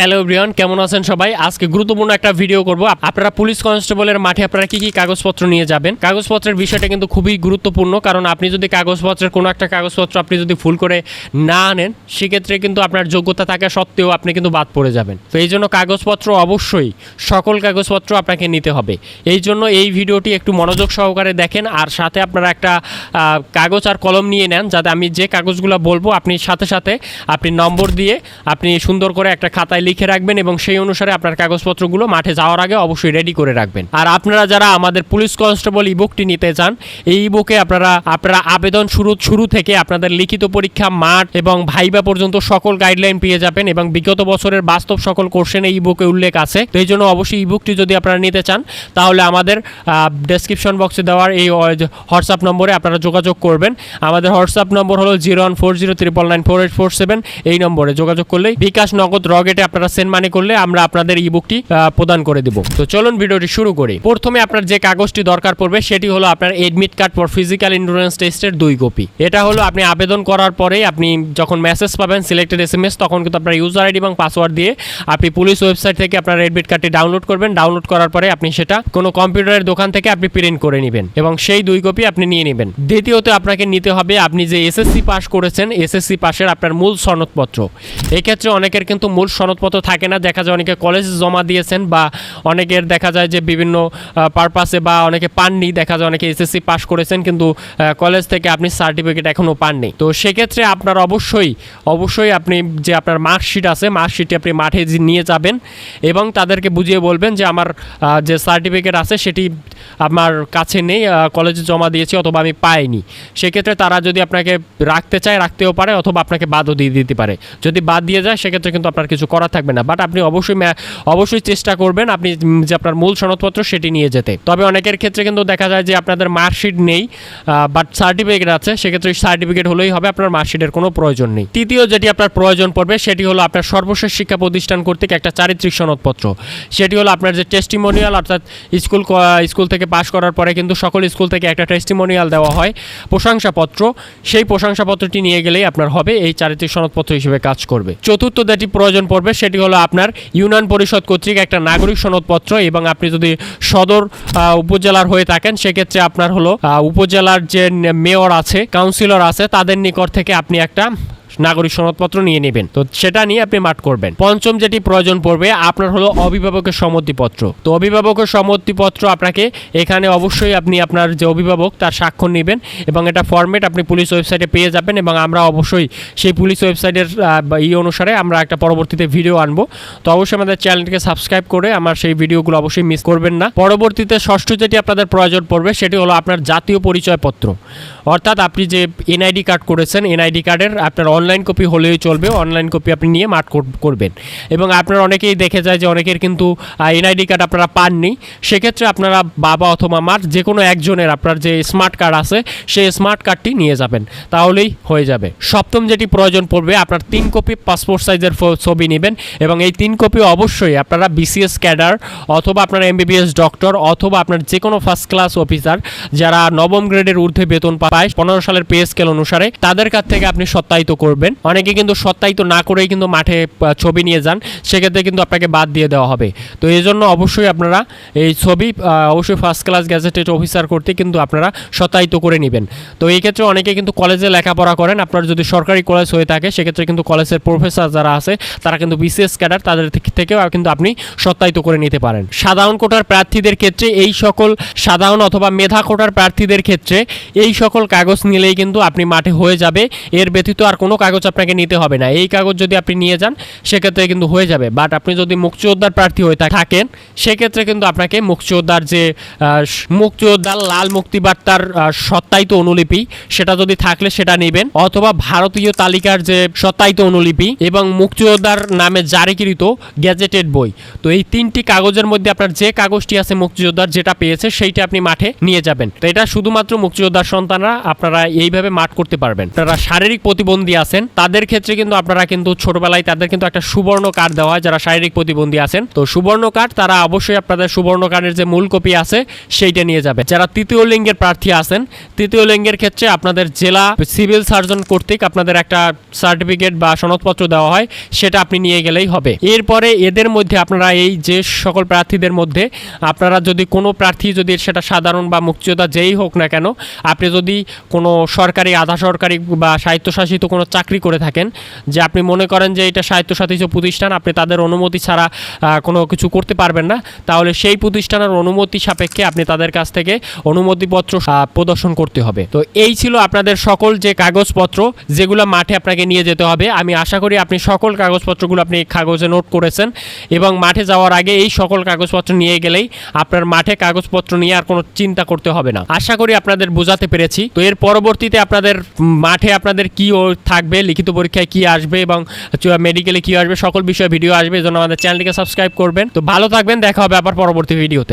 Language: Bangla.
হ্যালো ব্রিয়ন কেমন আছেন সবাই? আজকে গুরুত্বপূর্ণ একটা ভিডিও করব। আপনারা পুলিশ কনস্টেবলের মাঠে আপনারা কি কি কাগজপত্র নিয়ে যাবেন? কাগজপত্রের বিষয়টা কিন্তু খুবই গুরুত্বপূর্ণ, কারণ আপনি যদি কাগজপত্রের কোনো একটা কাগজপত্র আপনি যদি ফুল করে না আনেন, সেক্ষেত্রে কিন্তু আপনার যোগ্যতা থাকা সত্ত্বেও আপনি কিন্তু বাদ পড়ে যাবেন। তো এই জন্য কাগজপত্র অবশ্যই, সকল কাগজপত্র আপনাকে নিতে হবে। এই জন্য এই ভিডিওটি একটু মনোযোগ সহকারে দেখেন, আর সাথে আপনারা একটা কাগজ আর কলম নিয়ে নেন, যাতে আমি যে কাগজগুলো বলব, আপনি সাথে সাথে আপনি নম্বর দিয়ে আপনি সুন্দর করে একটা খাতায় লিখে রাখবেন এবং সেই অনুসারে আপনার কাগজপত্রগুলো মাঠে যাওয়ার আগে অবশ্যই রেডি করে রাখবেন। আর আপনারা যারা আমাদের পুলিশ কনস্টেবল ইবুকটি নিতে চান, এই ইবুকে আপনারা আপনারা আবেদন শুরু শুরু থেকে আপনাদের লিখিত পরীক্ষা মাঠ এবং ভাইবা পর্যন্ত সকল গাইডলাইন পেয়ে যাবেন এবং বিগত বছরের বাস্তব সকল কোশ্চেন এই বুকে উল্লেখ আছে। তো এই জন্য অবশ্যই ইবুকটি যদি আপনারা নিতে চান, তাহলে আমাদের ডেসক্রিপশন বক্সে দেওয়ার এই হোয়াটসঅ্যাপ নম্বরে আপনারা যোগাযোগ করবেন। আমাদের হোয়াটসঅ্যাপ নম্বর হলো zero one four zero triple nine four eight four seven এই নম্বরে যোগাযোগ করলেই বিকাশ নগদ রগেটে আপনারা সেন্ড মানি করলে আমরা আপনাদের ই বুকটি প্রদান করে দেব। তো চলুন ভিডিওটি শুরু করি। প্রথমে আপনার যে কাগজটি দরকার পড়বে, সেটি হলো আপনার admit card for physical endurance টেস্টের দুই কপি এটা হলো আপনি আবেদন করার পরে আপনি যখন মেসেজ পাবেন সিলেক্টেড এস এম এস তখন কিন্তু আপনার ইউজার আইডি এবং পাসওয়ার্ড দিয়ে আপনি পুলিশ ওয়েবসাইট থেকে আপনার এডমিট কার্ডটি ডাউনলোড করবেন। ডাউনলোড করার পরে আপনি সেটা কোনো কম্পিউটারের দোকান থেকে আপনি প্রিন্ট করে নেবেন এবং সেই দুই কপি আপনি নিয়ে নেবেন। দ্বিতীয়ত আপনাকে নিতে হবে, আপনি যে এসএসসি পাস করেছেন এসএসসি পাশের আপনার মূল সনদপত্র। এক্ষেত্রে অনেকের কিন্তু মূল সনদপত্র থাকে না, দেখা যায় অনেকে কলেজে জমা দিয়েছেন বা অনেকের দেখা যায় যে বিভিন্ন পারপাসে বা অনেকে পাননি, দেখা যায় অনেকে এসএসসি পাস করেছেন কিন্তু কলেজ থেকে আপনি সার্টিফিকেট এখনও পাননি। তো সেক্ষেত্রে আপনার অবশ্যই অবশ্যই আপনি যে আপনার মার্কশিট আছে মার্কশিটটি আপনি মাঠে নিয়ে যাবেন এবং তাদেরকে বুঝিয়ে বলবেন যে আমার যে সার্টিফিকেট আছে সেটি আমার কাছে নেই কলেজে জমা দিয়েছি অথবা আমি পাইনি। সেক্ষেত্রে তারা যদি আপনাকে রাখতে চায়, রাখতেও পারে অথবা আপনাকে বাদও দিয়ে দিতে পারে। যদি বাদ দিয়ে যায়, সেক্ষেত্রে কিন্তু আপনার কিছু করা থাকবে না। বাট আপনি অবশ্যই অবশ্যই চেষ্টা করবেন আপনি যে আপনার মূল সনদপত্র সেটি নিয়ে যেতে। তবে অনেকের ক্ষেত্রে কিন্তু দেখা যায় যে আপনাদের মার্কশিট নেই বাট সার্টিফিকেট আছে, সেক্ষেত্রে সার্টিফিকেট হলেই হবে, আপনার মার্কশিটের কোনো প্রয়োজন নেই। তৃতীয় যেটি আপনার প্রয়োজন পড়বে, সেটি হলো আপনার সর্বশেষ শিক্ষা প্রতিষ্ঠান কর্তৃক একটা চারিত্রিক সনদপত্র। সেটি হলো আপনার যে টেস্টিমোনিয়াল অর্থাৎ স্কুল স্কুল থেকে পাশ করার পরে কিন্তু সকল স্কুল থেকে একটা টেস্টিমোনিয়াল দেওয়া হয়, প্রশংসাপত্র। সেই প্রশংসাপত্রটি নিয়ে গেলেই আপনার হবে, এই চারিত্রিক সনদপত্র হিসেবে কাজ করবে। চতুর্থ যেটি প্রয়োজন পড়বে সেটি হলো আপনার ইউনিয়ন পরিষদ কর্তৃক একটা নাগরিক সনদপত্র এবং আপনি যদি সদর উপজেলার হয়ে থাকেন, সেক্ষেত্রে আপনার হলো উপজেলার যে মেয়র আছে কাউন্সিলর আছে, তাদের নিকট থেকে আপনি একটা নাগরিক সনদপত্র নিয়ে নেবেন। তো সেটা নিয়ে আপনি মাঠ করবেন। পঞ্চম যেটি প্রয়োজন পড়বে, আপনার হলো অভিভাবকের সম্মতিপত্র। তো অভিভাবকের সম্মতিপত্র আপনাকে এখানে অবশ্যই আপনি আপনার যে অভিভাবক, তার স্বাক্ষর নেবেন এবং এটা ফরম্যাট আপনি পুলিশ ওয়েবসাইটে পেয়ে যাবেন এবং আমরা অবশ্যই সেই পুলিশ ওয়েবসাইটের ই অনুসারে আমরা একটা পরবর্তীতে ভিডিও আনব। তো অবশ্যই আমাদের চ্যানেলটিকে সাবস্ক্রাইব করে আমার সেই ভিডিওগুলো অবশ্যই মিস করবেন না। পরবর্তীতে ষষ্ঠ যেটি আপনাদের প্রয়োজন পড়বে, সেটি হলো আপনার জাতীয় পরিচয়পত্র। অর্থাৎ আপনি যে এনআইডি কার্ড করেছেন এনআইডি কার্ডের আপনার অনলাইন কপি হলেই চলবে অনলাইন কপি আপনি নিয়ে মাঠ কর- করবেন। এবং আপনার অনেকেই দেখে যায় যে অনেকের কিন্তু এনআইডি কার্ড আপনারা পাননি। সেক্ষেত্রে আপনারা বাবা অথবা মার যে কোনো একজনের আপনার যে স্মার্ট কার্ড আছে, সেই স্মার্ট কার্ডটি নিয়ে যাবেন। তাহলেই হয়ে যাবে। সপ্তম যেটি প্রয়োজন পড়বে, আপনার তিন কপি পাসপোর্ট সাইজের ছবি নেবেন এবং এই তিন কপি অবশ্যই আপনারা বিসিএস ক্যাডার অথবা আপনার এমবিবিএস ডক্টর অথবা আপনার যে কোনো ফার্স্ট ক্লাস অফিসার যারা নবম গ্রেডের ঊর্ধ্বে বেতন পায়, পনেরো সালের পে স্কেল অনুসারে, তাদের কাছ থেকে আপনি সত্যায়িত করবেন। অনেকে কিন্তু সত্যায়িত না করেই কিন্তু মাঠে ছবি নিয়ে যান। সেক্ষেত্রে কিন্তু আপনাকে বাদ দিয়ে দেওয়া হবে। তো এই জন্য অবশ্যই আপনারা এই ছবি অবশ্যই ফার্স্ট ক্লাস গ্যাজেটেড অফিসার করতে কিন্তু আপনারা সত্যায়িত করে নেবেন। তো এই ক্ষেত্রে অনেকে কিন্তু কলেজে লেখাপড়া করেন। আপনার যদি সরকারি কলেজ হয়ে থাকে, সেক্ষেত্রে কিন্তু কলেজের প্রফেসর যারা আছে, তারা কিন্তু বিসিএস ক্যাডার তাদের থেকেও কিন্তু আপনি সত্যায়িত করে নিতে পারেন। সাধারণ কোটার প্রার্থীদের ক্ষেত্রে এই সকল সাধারণ অথবা মেধা কোটার প্রার্থীদের ক্ষেত্রে এই সকল কাগজ নিলেই কিন্তু আপনি মাঠে হয়ে যাবে। এর ব্যতীত আর কোনো কাগজ আপনাকে নিতে হবে না। এই কাগজ যদি আপনি নিয়ে যান সেক্ষেত্রে কিন্তু হয়ে যাবে। বাট আপনি যদি মুক্তিযোদ্ধার প্রার্থী হয়ে থাকেন সেক্ষেত্রে কিন্তু আপনাকে মুক্তিযোদ্ধার যে মুক্তিযোদ্ধার লাল মুক্তিবার্তার আহ, সত্যায়িত অনুলিপি সেটা যদি থাকলে সেটা নেবেন। অথবা ভারতীয় তালিকার যে সত্যায়িত অনুলিপি এবং মুক্তিযোদ্ধার নামে জারিকৃত গ্যাজেটেড বই। তো এই তিনটি কাগজের মধ্যে আপনার যে কাগজটি আছে মুক্তিযোদ্ধার যেটা পেয়েছে সেইটা আপনি মাঠে নিয়ে যাবেন। তো এটা শুধুমাত্র মুক্তিযোদ্ধার সন্তানরা আপনারা এইভাবে মাঠ করতে পারবেন। আপনারা শারীরিক প্রতিবন্ধী আছে আছেন। তাদের ক্ষেত্রে কিন্তু আপনারা কিন্তু ছোটবেলায় তাদের কিন্তু একটা সুবর্ণ কার্ড দেওয়া হয়, যারা শারীরিক প্রতিবন্ধী আছেন। তো সুবর্ণ কার্ড, তারা অবশ্যই আপনাদের সুবর্ণ কার্ডের যে মূল কপি আছে, সেইটা নিয়ে যাবে। যারা তৃতীয় লিঙ্গের প্রার্থী আছেন, তৃতীয় লিঙ্গের ক্ষেত্রে আপনাদের জেলা সিভিল সার্জন কর্তৃক আপনাদের একটা সার্টিফিকেট বা সনদপত্র দেওয়া হয়, সেটা আপনি নিয়ে গেলেই হবে। এরপরে এদের মধ্যে আপনারা এই যে সকল প্রার্থীদের মধ্যে, আপনারা যদি কোনো প্রার্থী যদি সেটা সাধারণ বা মুক্তিযোদ্ধা যেই হোক না কেন, আপনি যদি কোনো সরকারি, আধা সরকারি বা স্বায়ত্তশাসিত কোনো চাকরি করে থাকেন, যে আপনি মনে করেন যে এটা স্বায়ত্তশাসিত প্রতিষ্ঠান, আপনি তাদের অনুমতি ছাড়া কোনো কিছু করতে পারবেন না, তাহলে সেই প্রতিষ্ঠানের অনুমতি সাপেক্ষে আপনি তাদের কাছ থেকে অনুমতিপত্র প্রদর্শন করতে হবে। তো এই ছিল আপনাদের সকল যে কাগজপত্র, যেগুলো মাঠে আপনাকে নিয়ে যেতে হবে। আমি আশা করি আপনি সকল কাগজপত্রগুলো আপনি কাগজে নোট করেছেন এবং মাঠে যাওয়ার আগে এই সকল কাগজপত্র নিয়ে গেলেই আপনার মাঠে কাগজপত্র নিয়ে আর কোনো চিন্তা করতে হবে না। আশা করি আপনাদের বোঝাতে পেরেছি। তো এর পরবর্তীতে আপনাদের মাঠে আপনাদের কি ও থাকবে, লিখিত পরীক্ষায় কি আসবে এবং মেডিকেলে কি আসবে, সকল বিষয়ে ভিডিও আসবে, এই জন্য আমাদের চ্যানেলটিকে সাবস্ক্রাইব করবেন। তো ভালো থাকবেন, দেখা হবে আবার পরবর্তী ভিডিওতে